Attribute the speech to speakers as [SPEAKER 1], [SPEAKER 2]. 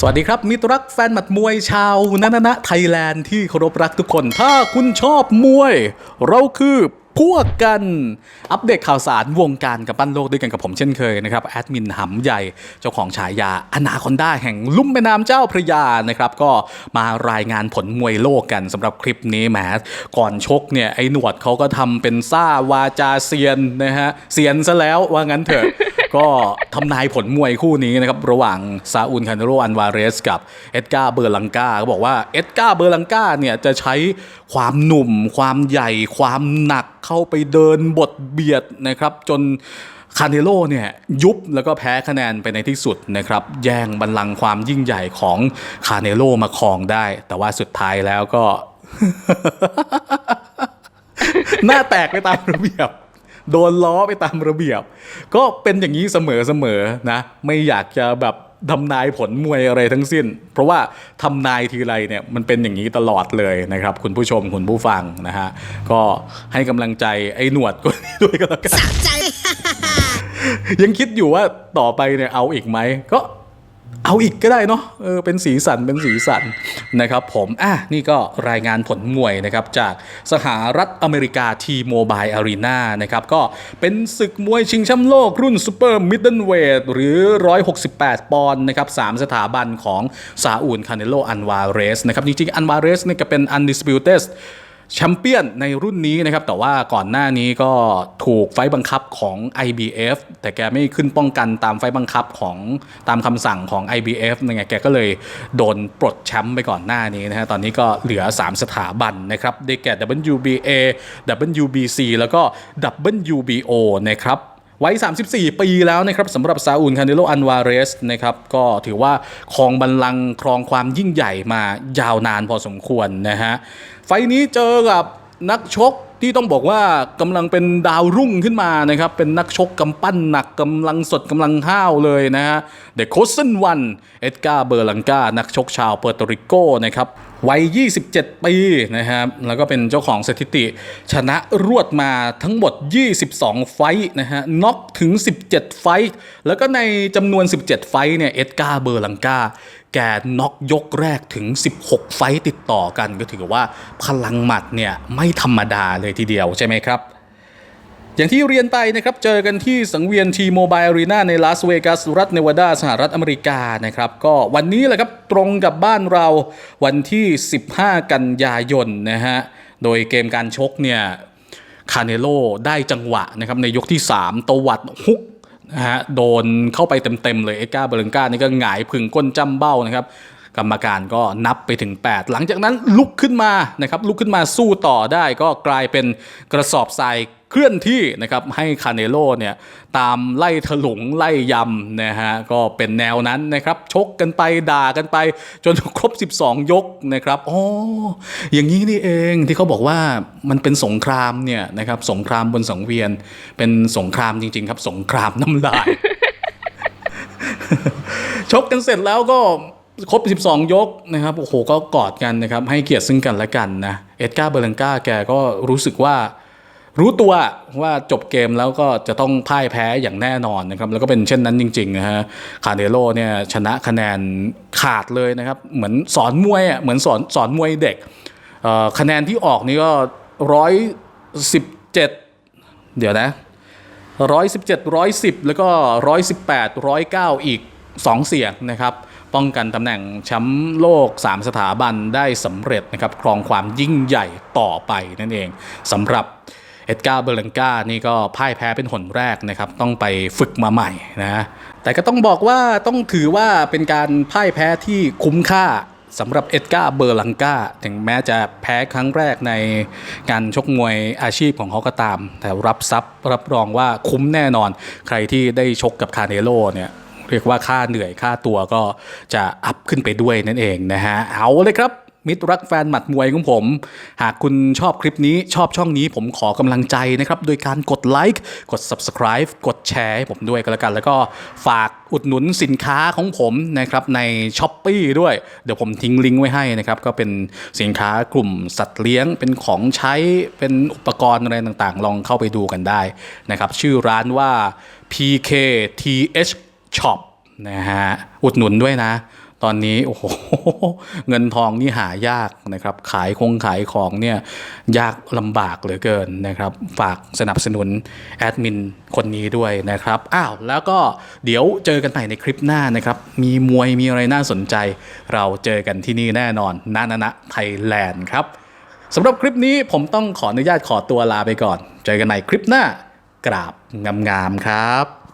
[SPEAKER 1] สวัสดีครับมิตรรักแฟนหมัดมวยชาวนันนะไทยแลนด์ที่เคารพรักทุกคน ถ้าคุณชอบมวย เราคือ พวกกัน อัปเดตข่าวสารวงการกับปั้นโลกด้วยกันกับผมเช่นเคยนะครับแอดมินหำใหญ่เจ้าของฉายาอนาคอนด้าแห่งลุ่มแม่น้ำเจ้าพระยานะครับก็มารายงานผลมวยโลกกันสำหรับคลิปนี้แหมก่อนชกเนี่ยไอ้หนวดเขาก็ทำเป็นซ่าวาจาเซียนนะฮะเซียนซะแล้วว่างั้นเถอะ ก็ทำนายผลมวยคู่นี้นะครับระหว่างซาอุลคานาโรอันวาเรสกับเอ็ดการ์เบอร์ลังกาก็บอกว่าเอ็ดการ์เบอร์ลังกาเนี่ยจะใช้ความหนุ่ม ความใหญ่ ความหนักเข้าไปเดินบทเบียดนะครับจนคาเนโลเนี่ยยุบแล้วก็แพ้คะแนนไปในที่สุดนะครับแย่งบัลลังก์ความยิ่งใหญ่ของคาเนโลมาครองได้ แต่ว่าสุดท้ายแล้วก็ หน้าแตกไปตามระเบียบ โดนล้อไปตามระเบียบ ก็เป็นอย่างนี้เสมอๆนะ ไม่อยากจะแบบ ทำนายผลมวยอะไรทั้งสิ้น เพราะว่าทำนายทีไรเนี่ยมันเป็นอย่างนี้ตลอดเลยนะครับ คุณผู้ชมคุณผู้ฟังนะฮะก็ให้กำลังใจไอ้หนวดคนนี้ด้วยกันแล้วกัน
[SPEAKER 2] ใจ
[SPEAKER 1] ยังคิดอยู่ว่าต่อไปเนี่ยเอาอีกไหมก็ เอาอีกก็ได้เนาะเออเป็นสีสันเป็นสีสันนะครับผมอะนี่ก็รายงานผลมวยนะครับจากสหรัฐอเมริกาทีโมบายอารีนานะครับก็เป็นศึกมวยชิงแชมป์โลกรุ่นซูเปอร์มิดเดิลเวทหรือ 168 ปอนด์นะครับสามสถาบันของซาอูลคาเนโลอันวาเรสนะครับจริงๆอันวาเรสเนี่ยก็เป็น undisputed แชมเปี้ยนในรุ่นนี้นะครับ แต่ว่าก่อนหน้านี้ก็ถูกไฟบังคับของ IBF แต่แกไม่ขึ้นป้องกันตามไฟบังคับของตามคำสั่งของ IBF นะไงแกก็เลยโดนปลดแชมป์ไปก่อนหน้านี้นะฮะตอนนี้ก็เหลือ 3 สถาบันนะครับได้แก่ WBA WBC แล้วก็ WBO นะครับ วัย 34 ปีแล้วนะครับสำหรับซาอุลคาเนโลอันวาเรสนะครับก็ถือว่าครองบัลลังก์ครองความยิ่งใหญ่มายาวนานพอสมควรนะฮะไฟนี้เจอกับนักชกที่ต้องบอกว่ากำลังเป็นดาวรุ่งขึ้นมานะครับ เป็นนักชกกำปั้นหนักกำลังสดกำลังห้าวเลยนะฮะเดอะโคสเซนวันเอ็ดการ์เบอร์ลังกานักชกชาวเปอร์โตริโกนะครับ วัย 27 ปีนะครับ แล้วก็เป็นเจ้าของสถิติ ชนะรวดมาทั้งหมด 22 ไฟท์นะฮะ น็อกถึง 17 ไฟท์แล้วก็ในจำนวน 17 ไฟท์เนี่ย เอ็ดการ์เบอร์ลังกา แกน็อกยกแรกถึง 16 ไฟต์ติดต่อกัน ก็ถือว่าพลังหมัดเนี่ย ไม่ธรรมดาเลยทีเดียวใช่ไหมครับ อย่างที่เรียนไปนะครับ เจอกันที่สังเวียนทีโมบายอารีนาในลาสเวกัสรัฐเนวาดาสหรัฐอเมริกานะครับ ก็วันนี้แหละครับตรงกับบ้านเราวันที่ 15 กันยายนนะฮะ โดยเกมการชกเนี่ยคาเนโลได้จังหวะนะครับในยกที่ 3 ตวัดฮุกนะฮะโดนเข้าไปเต็ม ๆ เลยเอ็ดกาเบอร์เลงกานี่ก็หงายพึงก้นจ้ำเบ้านะครับกรรมการก็นับไปถึง 8 หลังจากนั้นลุกขึ้นมานะครับลุกขึ้นมาสู้ต่อได้ก็กลายเป็นกระสอบทราย เคลื่อนที่นะครับให้คาเนโลเนี่ยตามไล่ถลุงไล่ยำนะฮะก็เป็นแนวนั้นนะครับชกกันไปด่ากันไปจนครบ 12 ยกนะครับอ๋ออย่างนี้นี่เองที่เขาบอกว่ามันเป็นสงครามเนี่ยนะครับสงครามบนสังเวียน เป็นสงครามจริง ๆ ครับ สงครามน้ำลายชกกันเสร็จแล้วก็ครบ 12 ยกนะครับโอ้โหก็กอดกันนะครับให้เกียรติซึ่งกันและกันนะเอ็ดการ์เบร์ลังกาแกก็รู้สึกว่า รู้ตัวว่าจบเกมแล้วก็จะต้องพ่ายแพ้อย่างแน่นอนนะครับแล้วก็เป็นเช่นนั้นจริงๆนะฮะคาเนโลเนี่ยชนะคะแนนขาดเลยนะครับเหมือนสอนมวยอะเหมือนสอนสอนมวยเด็กคะแนนที่ออกนี่ก็ร้อยสิบเจ็ดเดี๋ยวนะร้อยสิบเจ็ดร้อยสิบแล้วก็ร้อยสิบแปดร้อยเก้าอีกสองเสียงนะครับป้องกันตำแหน่งแชมป์โลก 3 สถาบันได้สำเร็จนะครับครองความยิ่งใหญ่ต่อไปนั่นเองสำหรับ เอ็ดการ์เบรลังกานี่ก็พ่ายแพ้เป็นหนแรกนะครับ ต้องไปฝึกมาใหม่นะแต่ก็ต้องบอกว่าต้องถือว่าเป็นการพ่ายแพ้ที่คุ้มค่าสำหรับเอ็ดการ์เบอร์ลังกาถึงแม้จะแพ้ครั้งแรกในการชกมวยอาชีพของเขาก็ตาม แต่รับทรัพย์รับรองว่าคุ้มแน่นอน ใครที่ได้ชกกับคาเนโลเนี่ยเรียกว่าค่าเหนื่อยค่าตัวก็จะอัพขึ้นไปด้วยนั่นเองนะฮะ เอาเลยครับ มิตรรักแฟนหมัดมวยของผม หากคุณชอบคลิปนี้ชอบช่องนี้ผมขอกำลังใจนะครับ โดยการกดไลค์กด Subscribe กดแชร์ให้ผมด้วยก็แล้วกัน แล้วก็ฝากอุดหนุนสินค้าของผมนะครับใน s h อ p e e ด้วย เดี๋ยวผมทิ้งลิงก์ไว้ให้นะครับก็เป็นสินค้ากลุ่มสัตว์เลี้ยงเป็นของใช้เป็นอุปกรณ์อะไรต่างๆ ลองเข้าไปดูกันได้นะครับชื่อร้านว่า PKTH Shop นะฮะอุดหนุนด้วยนะ ตอนนี้โอ้โหเงินทองนี่หายากนะครับ ขายคงขายของเนี่ยยากลำบากเหลือเกินนะครับ ฝากสนับสนุนแอดมินคนนี้ด้วยนะครับอ้าวแล้วก็เดี๋ยวเจอกันใหม่ในคลิปหน้านะครับ มีมวยมีอะไรน่าสนใจ เราเจอกันที่นี่แน่นอนนานานะไทยแลนด์ครับสำหรับคลิปนี้ผมต้องขออนุญาตขอตัวลาไปก่อน เจอกันใหม่คลิปหน้ากราบงามๆครับ